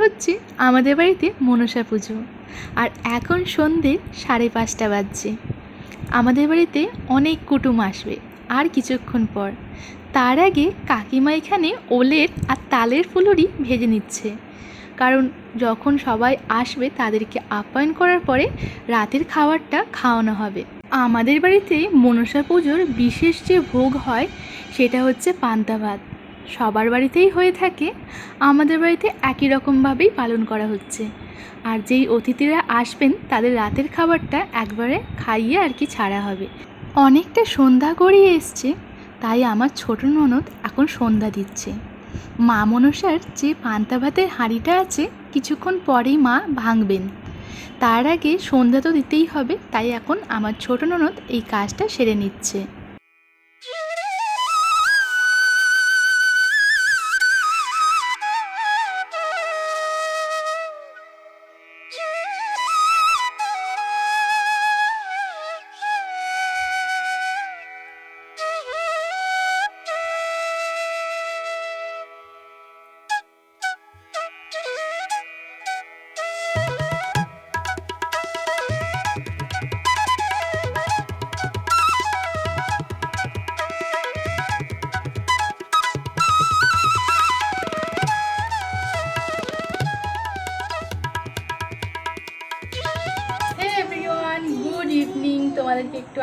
হচ্ছে আমাদের বাড়িতে মনসা পুজো। আর এখন সন্ধে সাড়ে পাঁচটা বাজছে। আমাদের বাড়িতে অনেক কুটুম আসবে, আর কিছুক্ষণ পর। তার আগে কাকিমা এখানে ওলের আর তালের ফুলুরি ভেজে নিচ্ছে। কারণ যখন সবাই আসবে তাদেরকে আপ্যায়ন করার পরে রাতের খাবারটা খাওয়ানো হবে। আমাদের বাড়িতে মনসা পুজোর বিশেষ যে ভোগ হয় সেটা হচ্ছে পান্তা ভাত। সবার বাড়িতেই হয়ে থাকে, আমাদের বাড়িতে একই রকমভাবেই পালন করা হচ্ছে। আর যেই অতিথিরা আসবেন, তাদের রাতের খাবারটা একবারে খাইয়ে আর কি ছাড়া হবে। অনেকটা সন্ধ্যা গড়িয়ে এসছে, তাই আমার ছোট ননদ এখন সন্ধ্যা দিচ্ছে। মা মনসার যে পান্তা ভাতের হাঁড়িটা আছে, কিছুক্ষণ পরেই মা ভাঙবেন। তার আগে সন্ধ্যা তো দিতেই হবে, তাই এখন আমার ছোট ননদ এই কাজটা সেরে নিচ্ছে।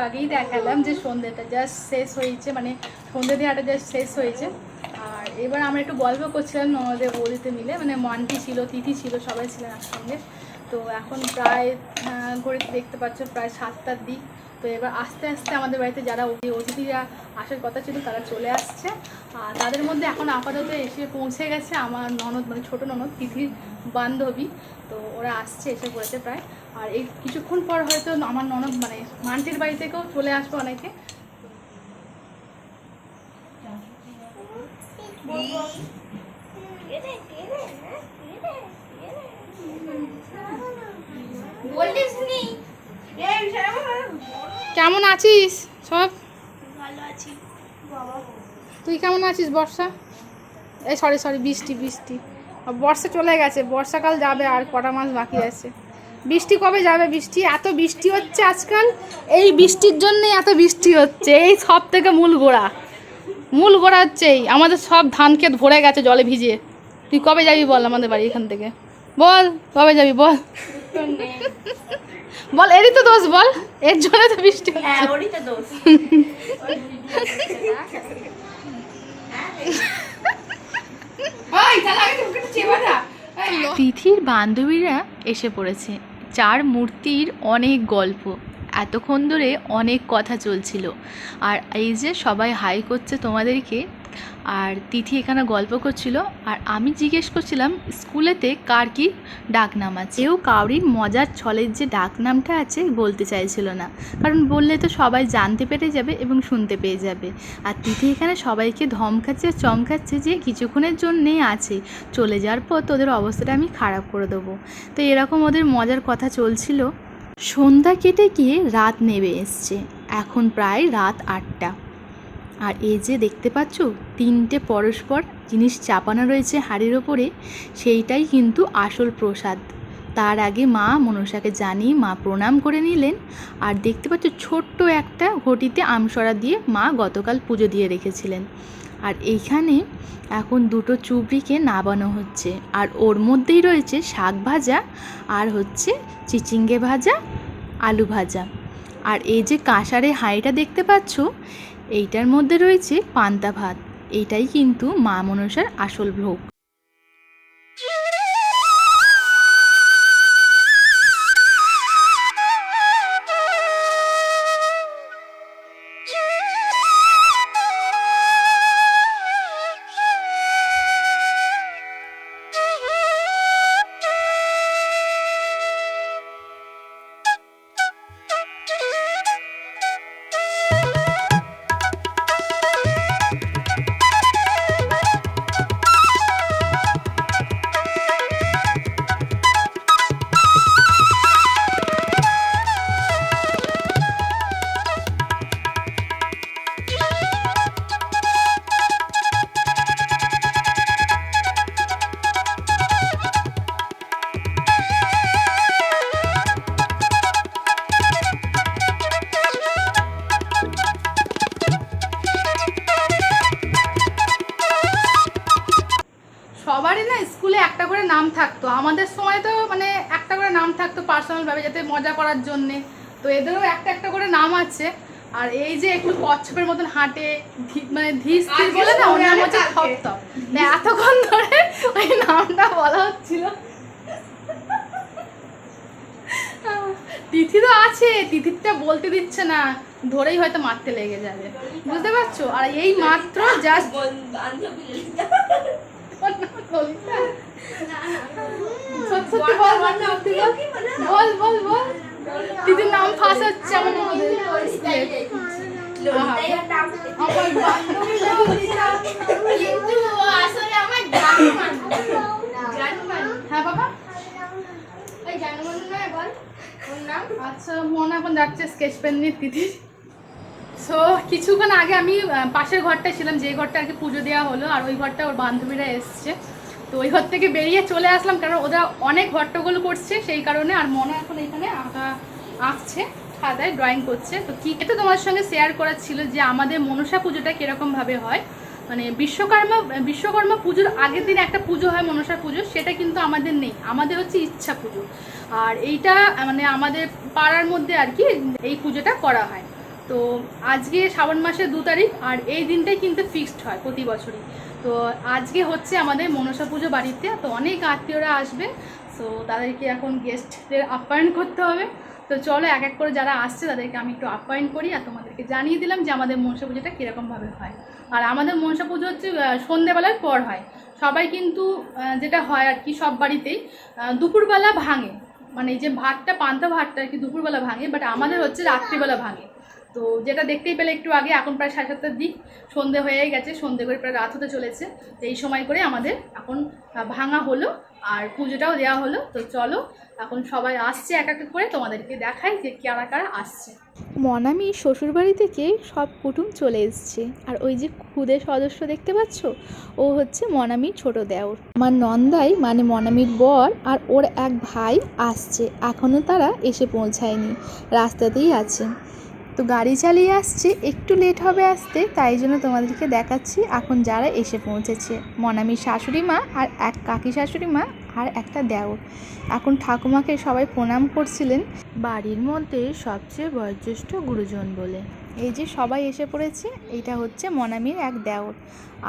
আগেই দেখালাম যে সন্ধ্যেটা জাস্ট শেষ হয়েছে মানে সন্ধ্যে দেওয়াটা জাস্ট শেষ হয়েছে। আর এবার আমরা একটু গল্প করছিলাম আমাদের বৌদিতে মিলে মানে মান্টি ছিল, তিথি ছিল, সবাই ছিলেন একসঙ্গে। তো এখন প্রায় ঘড়িতে দেখতে পাচ্ছ প্রায় সাতটার দিক। তো এবার আস্তে আস্তে আমাদের বাড়িতে যারা অতি- অতিথিরা আসার কথা ছিল তারা চলে আসছে। আর তাদের মধ্যে এখন আপাতত এসে পৌঁছে গেছে আমার ননদ মানে ছোটো ননদ তিথির বান্ধবী। তো ওরা আসছে এসে পড়েছে প্রায়। আর এই কিছুক্ষণ পর হয়তো আমার ননদ মানে মান্টির বাড়ি থেকেও চলে আসবে অনেকে। কেমন আছিস? সব? ভালো আছি। তুই কেমন আছিস বর্ষা? এই সরি সরি বৃষ্টি বৃষ্টি। বর্ষা চলে গেছে বর্ষাকাল যাবে আর কটা মাস বাকি আছে। বৃষ্টি কবে যাবে? বৃষ্টি এত বৃষ্টি হচ্ছে আজকাল। এই বৃষ্টির জন্যই এত বৃষ্টি হচ্ছে। এই সব থেকে মূল গোড়া। মূল গোড়া হচ্ছে এই। আমাদের সব ধান ক্ষেত ভরে গেছে জলে ভিজে তুই কবে যাবি বল আমাদের বাড়ি এখান থেকে? বল কবে যাবি বল? বল এরই তো দোষ বল এর জন্য তো বৃষ্টি হ্যাঁ ওরই তো দোষ। তিথির বান্ধবীরা এসে পড়েছে। চার মূর্তির অনেক গল্প এতক্ষণ ধরে অনেক কথা চলছিল। আর এই যে সবাই হাই করছে তোমাদেরকে আর তিথি এখানে গল্প করছিল, আর আমি জিজ্ঞেস করছিলাম, স্কুলেতে কার কি ডাকনাম আছে? এও কাউরির মজার ছলের যে ডাকনামটা আছে বলতে চাইছিল না, কারণ বললে তো সবাই জানতে পেরে যাবে এবং শুনতে পেয়ে যাবে। আর তিথি এখানে সবাইকে ধমকাচ্ছে আর চমকাচ্ছে যে কিছুক্ষণের জন্যেই আছে, চলে যাওয়ার পর তোদের অবস্থাটা আমি খারাপ করে দেবো। তো এরকম ওদের মজার কথা চলছিল। সন্ধ্যা কেটে গিয়ে রাত নেমে এসছে, এখন প্রায় রাত আটটা। আর এই যে দেখতে পাচ্ছ, তিনটে পরস্পর জিনিস চাপানো রয়েছে হাড়ির ওপরে, সেইটাই কিন্তু আসল প্রসাদ। তার আগে মা মনসাকে জানিয়ে মা প্রণাম করে নিলেন। আর দেখতে পাচ্ছ, ছোট্ট একটা ঘটিতে আমসরা দিয়ে মা গতকাল পুজো দিয়ে রেখেছিলেন। আর এইখানে এখন দুটো চুবড়িকে নাবানো হচ্ছে। আর ওর মধ্যেই রয়েছে শাক ভাজা আর হচ্ছে চিচিঙ্গে ভাজা, আলু ভাজা। আর এই যে কাঁসারে হাঁড়িটা দেখতে পাচ্ছ এইটার মধ্যে রয়েছে পান্তা ভাত। এইটাই কিন্তু মা মনসার আসল ভোগ। এদেরও একটা একটা করে নাম আছে। আর এই যে একটু কচ্ছপের মতন হাঁটে মানে ধীর স্থির বলে না ওর নাম হচ্ছে থপ থপ না, এতক্ষণ ধরে ওই নামটা বলা হচ্ছিল। তিথি তো আছে তিথিরটা বলতে দিচ্ছে না। ধরেই হয়তো মারতে লেগে যাবে। বুঝতে পারছ? আর এই মাত্র জাস্ট সত্যি বল বল বল। দিদির নাম ফাঁস হচ্ছে জানুমান হ্যাঁ বাবা। আচ্ছা এখন যাচ্ছে স্কেচ পেন সো কিছুক্ষণ আগে আমি পাশের ঘরটায় ছিলাম, যে ঘরটা আর কি পুজো দেওয়া হলো, আর ওই ঘরটা ওর বান্ধবীরা এসছে। তো ওই ঘর থেকে বেরিয়ে চলে আসলাম, কারণ ওরা অনেক হট্টগোল করছে, সেই কারণে আর মনে এখন এখানে আঁকা আঁকছে খাতায় ড্রয়িং করছে। তো কী এটা তোমার সঙ্গে শেয়ার করার ছিল যে আমাদের মনসা পুজোটা কীরকমভাবে হয়? মানে বিশ্বকর্মা বিশ্বকর্মা পুজোর আগের দিন একটা পুজো হয় মনসা পুজো, সেটা কিন্তু আমাদের নেই। আমাদের হচ্ছে ইচ্ছা পুজো। আর এইটা মানে আমাদের পাড়ার মধ্যে আর কি এই পুজোটা করা হয়। তো আজকে শ্রাবণ মাসের দু তারিখ, আর এই দিনটাই কিন্তু ফিক্সড হয় প্রতি বছরই। তো আজকে হচ্ছে আমাদের মনসা পুজো বাড়িতে, তো অনেক আত্মীয়রা আসবে সো তাদেরকে এখন গেস্টদের আপ্যায়ন করতে হবে। তো চলো এক এক করে যারা আসছে, তাদেরকে আমি একটু আপ্যায়ন করি আর তোমাদেরকে জানিয়ে দিলাম যে আমাদের মনসা পুজোটা কীরকমভাবে হয়। আর আমাদের মনসা পুজো হচ্ছে সন্ধেবেলার পর হয়। সবাই কিন্তু যেটা হয় আর কি সব বাড়িতেই দুপুরবেলা ভাঙে। মানে এই যে ভাতটা, পান্তা ভাতটা আর কি দুপুরবেলা ভাঙে বাট আমাদের হচ্ছে রাত্রিবেলা ভাঙে। তো যেটা দেখতেই পেলে একটু আগে, এখন প্রায় সাড়ে সাতটার দিক। সন্ধে হয়ে গেছে, সন্ধে করে প্রায় রাত হতে চলেছে। তো এই সময় করে আমাদের এখন ভাঙা হলো আর পুজোটাও দেওয়া হলো। তো চলো, এখন সবাই আসছে এক এক করে, তোমাদেরকে দেখাই যে কারা কারা আসছে। মনামি শ্বশুরবাড়ি থেকে সব কুটুম চলে এসছে। আর ওই যে খুদে সদস্য দেখতে পাচ্ছ? ও হচ্ছে মনামির ছোট দেওর। আমার নন্দাই মানে মনামির বর আর ওর এক ভাই আসছে। এখনও তারা এসে পৌঁছায়নি। রাস্তাতেই আছে। তো গাড়ি চালিয়ে আসছি, একটু লেট হবে আসতে, তাই জন্য তোমাদেরকে দেখাচ্ছি এখন যারা এসে পৌঁছেছে। মনামির শাশুড়ি মা আর এক কাকি শাশুড়ি মা আর একটা দেওর। এখন ঠাকুমাকে সবাই প্রণাম করছিলেন। বাড়ির মধ্যে সবচেয়ে বয়োজ্যেষ্ঠ গুরুজন বলে। এই যে সবাই এসে পড়েছে, এইটা হচ্ছে মনামির এক দেওর।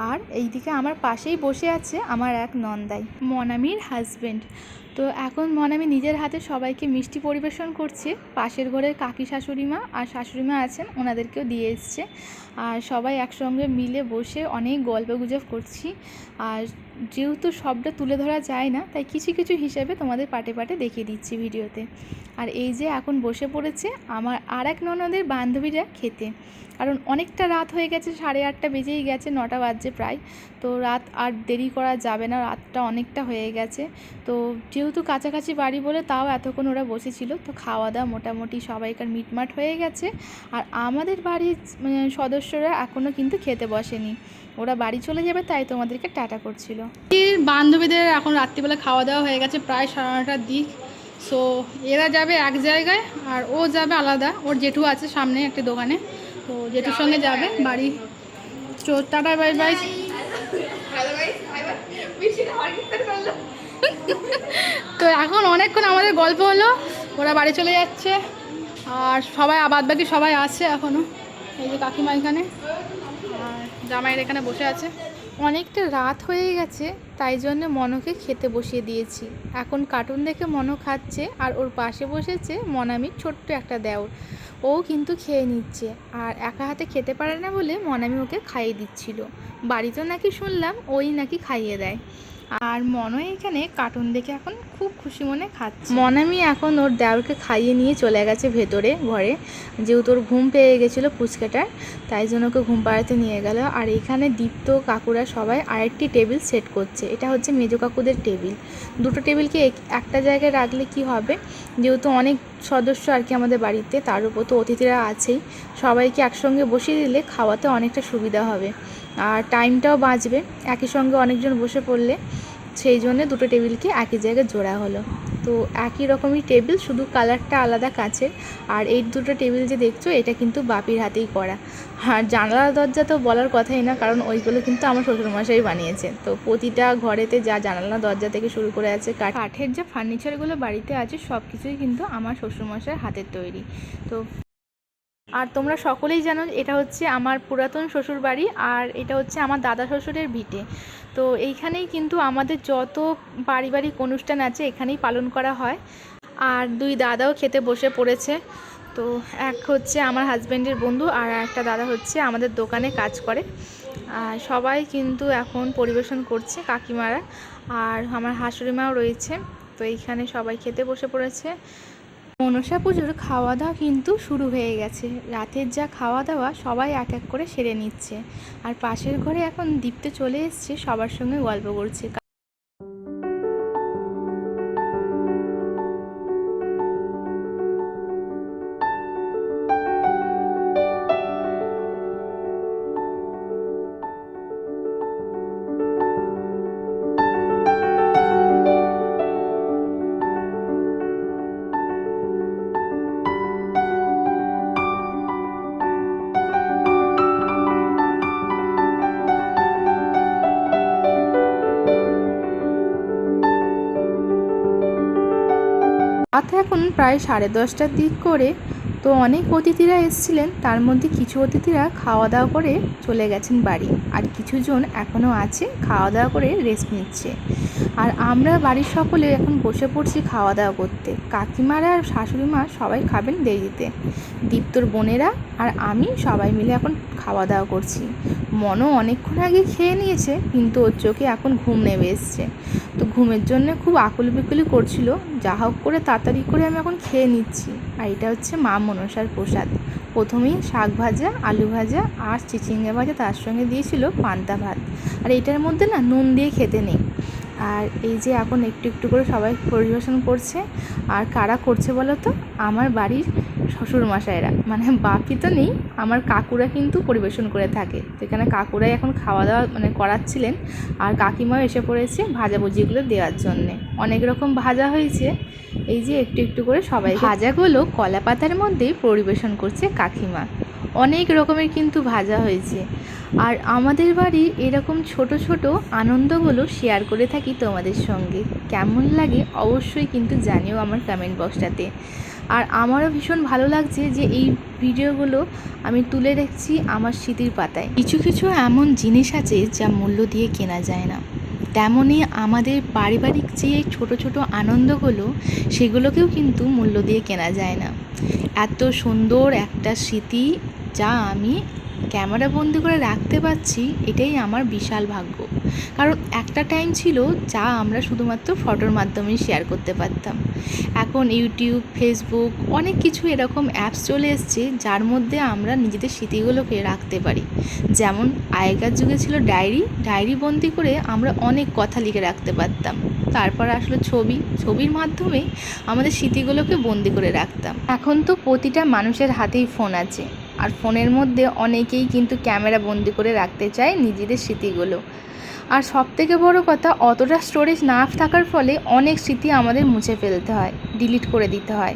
আর এইদিকে আমার পাশেই বসে আছে আমার এক নন্দাই, মনামির হাজব্যান্ড তো এখন মনামি নিজের হাতে সবাইকে মিষ্টি পরিবেশন করছে। পাশের ঘরের কাকি শাশুড়ি মা আর শাশুড়ি মা আছেন, ওনাদেরকেও দিয়ে এসছে। আর সবাই একসঙ্গে মিলে বসে অনেক গল্প গুজব করছি। আর যেহেতু সবটা তুলে ধরা যায় না তাই কিছু কিছু হিসাবে তোমাদের পাটে পাটে দেখিয়ে দিচ্ছি ভিডিওতে। আর এই যে এখন বসে পড়েছে আমার আর এক ননদের বান্ধবীরা খেতে। কারণ অনেকটা রাত হয়ে গেছে সাড়ে আটটা বেজেই গেছে নটা বাজছে প্রায়। তো রাত আর দেরি করা যাবে না রাতটা অনেকটা হয়ে গেছে। তো যেহেতু কাছাকাছি বাড়ি বলে তাও এতক্ষণ ওরা বসেছিল তো খাওয়া দাওয়া মোটামুটি সবাইকার মিটমাট হয়ে গেছে। আর আমাদের বাড়ির মানে, সদস্যরা এখনও কিন্তু খেতে বসেনি। ওরা বাড়ি চলে যাবে, তাই তোমাদেরকে টাটা করছিল। বান্ধবীদের এখন রাত্রিবেলা খাওয়া দাওয়া হয়ে গেছে প্রায় সাড়ে নটার দিক। সো এরা যাবে এক জায়গায় আর ও যাবে আলাদা। ওর জেঠু আছে সামনে একটা দোকানে। তো জেঠুর সঙ্গে যাবে বাড়ি। চো টাটা বাই বাই তো এখন অনেকক্ষণ আমাদের গল্প হলো। ওরা বাড়ি চলে যাচ্ছে। আর সবাই আবাদ বাকি সবাই আছে এখনও এই যে কাকিমা এখানে। জামাইয়ের এখানে বসে আছে। অনেকটা রাত হয়ে গেছে, তাই জন্য মনকে খেতে বসিয়ে দিয়েছি। এখন কার্টুন দেখে মনো খাচ্ছে, আর ওর পাশে বসেছে মনামির ছোট্ট একটা দেওর। ও কিন্তু খেয়ে নিচ্ছে, আর একা হাতে খেতে পারে না বলে মনামি ওকে খাইয়ে দিচ্ছিল। বাড়িতেও নাকি শুনলাম ওই নাকি খাইয়ে দেয়। আর মনো এখানে কার্টুন দেখে এখন খুব খুশি মনে খাচ্ছে। মনামি এখন ওর দেওরকে খাইয়ে নিয়ে চলে গেছে ভেতরে, ঘরে। যেহেতু ওর ঘুম পেয়ে গেছিল ফুচকাটার তাই জন্য ওকে ঘুম পাড়াতে নিয়ে গেল। আর এখানে দীপ্ত, কাকুরা সবাই আরেকটি টেবিল সেট করছে। এটা হচ্ছে মেজো কাকুদের টেবিল। দুটো টেবিলকে এক- একটা জায়গায় রাখলে কি হবে? যেহেতু অনেক সদস্য আর কি আমাদের বাড়িতে, তার উপর তো অতিথিরা আছেই। সবাইকে একসঙ্গে বসিয়ে দিলে খাওয়াতে অনেকটা সুবিধা হবে। আর টাইমটাও বাঁচবে। একই সঙ্গে অনেকজন বসে পড়লে সেই জন্য দুটো টেবিলকে একই জায়গায় জোড়া হলো। তো একই রকমই টেবিল, শুধু কালারটা আলাদা কাচের। আর এই দুটো টেবিল যে দেখছ, এটা কিন্তু বাপির হাতেই করা। আর জানালা দরজা তো বলার কথাই না, কারণ ওইগুলো কিন্তু আমার শ্বশুরমশাই বানিয়েছে। তো প্রতিটা ঘরেতে যা জানালা দরজা থেকে শুরু করে আছে, কাঠ- কাঠের যে ফার্নিচারগুলো বাড়িতে আছে সব কিছুই কিন্তু আমার শ্বশুরমশাইয়ের হাতের তৈরি। তো আর তোমরা সকলেই জানো এটা হচ্ছে আমার পুরাতন শ্বশুর বাড়ি আর এটা হচ্ছে আমার দাদা শ্বশুরের ভিটে। তো এইখানেই কিন্তু আমাদের যত পারিবারিক অনুষ্ঠান আছে এখানেই পালন করা হয়। আর দুই দাদাও খেতে বসে পড়েছে। তো এক হচ্ছে আমার হাজব্যান্ডের বন্ধু আর একটা দাদা হচ্ছে আমাদের দোকানে কাজ করে। আর সবাই কিন্তু এখন পরিবেশন করছে কাকিমারা। আর আমার শাশুড়ি মাও রয়েছে। তো এইখানে সবাই খেতে বসে পড়েছে। মনসা পুজোর খাওয়া দাওয়া কিন্তু শুরু হয়ে গেছে। রাতের যা খাওয়া দাওয়া সবাই এক এক করে সেরে নিচ্ছে। আর পাশের ঘরে এখন দীপ্তে চলে এসছে, সবার সঙ্গে গল্প করছে। প্রায় সাড়ে দশটার দিক করে তো অনেক অতিথিরা এসেছিলেন। তার মধ্যে কিছু অতিথিরা খাওয়া দাওয়া করে চলে গেছেন বাড়ি। আর কিছুজন এখনও আছে, খাওয়া দাওয়া করে রেস্ট নিচ্ছে। আর আমরা বাড়ির সকলে এখন বসে পড়ছি খাওয়া দাওয়া করতে। কাকিমারা আর শাশুড়ি মা সবাই খাবেন দেরিতে। দীপ্তর বোনেরা আর আমি সবাই মিলে এখন খাওয়া দাওয়া করছি। মনও অনেকক্ষণ আগে খেয়ে নিয়েছে, কিন্তু ওর চোখে এখন ঘুম নেমে এসছে। তো ঘুমের জন্য খুব আকুল বিকুলি করছিল, যা হোক করে তাড়াতাড়ি করে আমি এখন খেয়ে নিচ্ছি। আর এটা হচ্ছে মা মনসার প্রসাদ। প্রথমেই শাক ভাজা, আলু ভাজা আর চিচিঙ্গা ভাজা তার সঙ্গে দিয়েছিল পান্তা ভাত। আর এটার মধ্যে না নুন দিয়ে খেতে নেই। আর এই যে এখন একটু একটু করে সবাই পরিবেশন করছে। আর কারা করছে বলো তো? আমার বাড়ির শ্বশুর মশাইরা মানে বাপি তো নেই আমার কাকুরা কিন্তু পরিবেশন করে থাকে। তো এখানে কাকুরাই এখন খাওয়া দাওয়া মানে করাচ্ছিলেন। আর কাকিমাও এসে পড়েছে ভাজাভুজিগুলো দেওয়ার জন্যে। অনেক রকম ভাজা হয়েছে। এই যে একটু একটু করে সবাই ভাজাগুলো কলা পাতার মধ্যেই পরিবেশন করছে কাকিমা। অনেক রকমের কিন্তু ভাজা হয়েছে। আর আমাদের বাড়ি এরকম ছোট ছোট আনন্দগুলো শেয়ার করে থাকি তোমাদের সঙ্গে। কেমন লাগে অবশ্যই কিন্তু জানিও আমার কমেন্ট বক্সটাতে আর আমারও ভীষণ ভালো লাগছে যে এই ভিডিওগুলো আমি তুলে রেখেছি আমার স্মৃতির পাতায়। কিছু কিছু এমন জিনিস আছে যা মূল্য দিয়ে কেনা যায় না। তেমনই আমাদের পারিবারিক যে ছোট ছোট আনন্দগুলো, সেগুলোকেও কিন্তু মূল্য দিয়ে কেনা যায় না। এত সুন্দর একটা স্মৃতি যা আমি ক্যামেরা বন্দি করে রাখতে পারছি, এটাই আমার বিশাল ভাগ্য। কারণ একটা টাইম ছিল যা আমরা শুধুমাত্র ফটোর মাধ্যমেই শেয়ার করতে পারতাম। এখন ইউটিউব ফেসবুক অনেক কিছু এরকম অ্যাপস চলে এসছে যার মধ্যে আমরা নিজেদের স্মৃতিগুলোকে রাখতে পারি। যেমন আগেকার যুগে ছিল ডায়েরি ডায়েরি বন্দি করে আমরা অনেক কথা লিখে রাখতে পারতাম। তারপর আসলো ছবি, ছবির মাধ্যমে আমাদের স্মৃতিগুলোকে বন্দি করে রাখতাম। এখন তো প্রতিটা মানুষের হাতেই ফোন আছে। আর ফোনের মধ্যে অনেকেই কিন্তু ক্যামেরা বন্দি করে রাখতে চায় নিজেদের স্মৃতিগুলো। আর সব থেকে বড় কথা, অতটা স্টোরেজ না থাকার ফলে অনেক স্মৃতি আমাদের মুছে ফেলতে হয় ডিলিট করে দিতে হয়।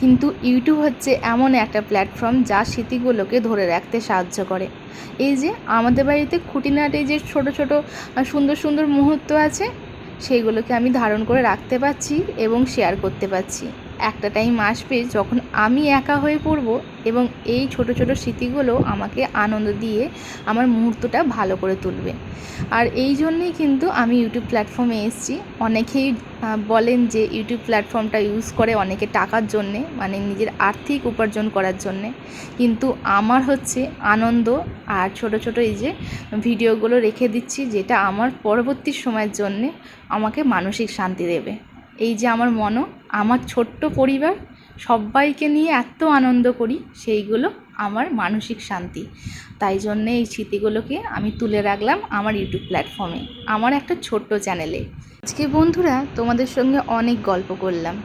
কিন্তু ইউটিউব হচ্ছে এমন একটা প্ল্যাটফর্ম যা স্মৃতিগুলোকে ধরে রাখতে সাহায্য করে। এই যে, আমাদের বাড়িতে খুঁটিনাটি যে ছোট ছোট সুন্দর সুন্দর মুহূর্ত আছে, সেইগুলোকে আমি ধারণ করে রাখতে পারছি এবং শেয়ার করতে পারছি। একটা টাইম আসবে যখন আমি একা হয়ে পড়ব এবং এই ছোট ছোট স্মৃতিগুলো আমাকে আনন্দ দিয়ে আমার মুহূর্তটা ভালো করে তুলবে। আর এই জন্যেই কিন্তু আমি ইউটিউব প্ল্যাটফর্মে এসেছি। অনেকেই বলেন যে ইউটিউব প্ল্যাটফর্মটা ইউজ করে অনেকে টাকার জন্যে মানে নিজের আর্থিক উপার্জন করার জন্যে। কিন্তু আমার হচ্ছে আনন্দ আর ছোট ছোট এই যে ভিডিওগুলো রেখে দিচ্ছি, যেটা আমার পরবর্তী সময়ের জন্যে আমাকে মানসিক শান্তি দেবে। এই যে আমার মনও, আমার ছোট্ট পরিবার, সবাইকে নিয়ে এত আনন্দ করি, সেইগুলো আমার মানসিক শান্তি। তাই জন্যে এই স্মৃতিগুলোকে আমি তুলে রাখলাম আমার ইউটিউব প্ল্যাটফর্মে, আমার একটা ছোট্ট চ্যানেলে। আজকে বন্ধুরা, তোমাদের সঙ্গে অনেক গল্প করলাম।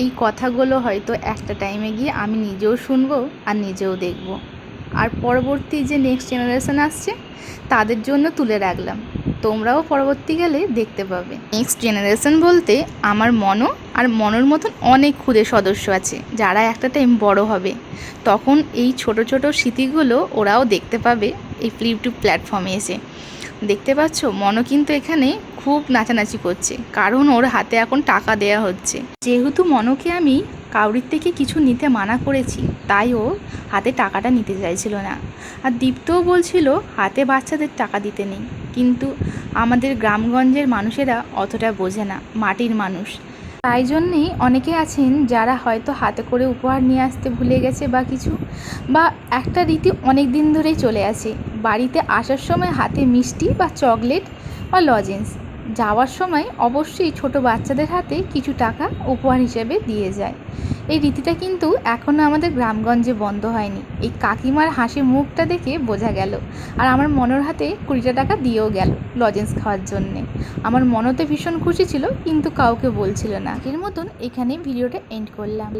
এই কথাগুলো হয়তো একটা টাইমে গিয়ে আমি নিজেও শুনব আর নিজেও দেখব। আর পরবর্তী যে নেক্সট জেনারেশান আসছে, তাদের জন্য তুলে রাখলাম। তোমরাও পরবর্তীকালে দেখতে পাবে। নেক্সট জেনারেশন বলতে আমার মনো আর মনোর মতন অনেক ক্ষুদে সদস্য আছে, যারা একটা টাইম বড় হবে। তখন এই ছোট ছোট স্মৃতিগুলো ওরাও দেখতে পাবে এই ফ্লিপটুব প্ল্যাটফর্মে এসে। দেখতে পাচ্ছ, মনো কিন্তু এখানে খুব নাচানাচি করছে, কারণ ওর হাতে এখন টাকা দেয়া হচ্ছে। যেহেতু মনোকে আমি কাউরির থেকে কিছু নিতে মানা করেছি, তাই ও হাতে টাকাটা নিতে চাইছিল না। আর দীপ্তও বলছিল, হাতে বাচ্চাদের টাকা দিতে নেই। কিন্তু আমাদের গ্রামগঞ্জের মানুষেরা অতটা বোঝে না, মাটির মানুষ। তাই জন্যেই অনেকে আছেন যারা হয়তো হাতে করে উপহার নিয়ে আসতে ভুলে গেছে বা কিছু, বা একটা রীতি অনেক দিন ধরেই চলে আসে বাড়িতে আসার সময় হাতে মিষ্টি বা চকলেট বা লজেন্স। যাওয়ার সময় অবশ্যই ছোট বাচ্চাদের হাতে কিছু টাকা উপহার হিসেবে দিয়ে যায়। এই রীতিটা কিন্তু এখনও আমাদের গ্রামগঞ্জে বন্ধ হয়নি। এই কাকিমার হাসি মুখটা দেখে বোঝা গেল। আর আমার মনের হাতে কুড়িটা টাকা দিয়েও গেল লজেন্স খাওয়ার জন্যে। আমার মনতে ভীষণ খুশি ছিল, কিন্তু কাউকে বলছিল না। এর মতন এখানে ভিডিওটা এন্ড করলাম।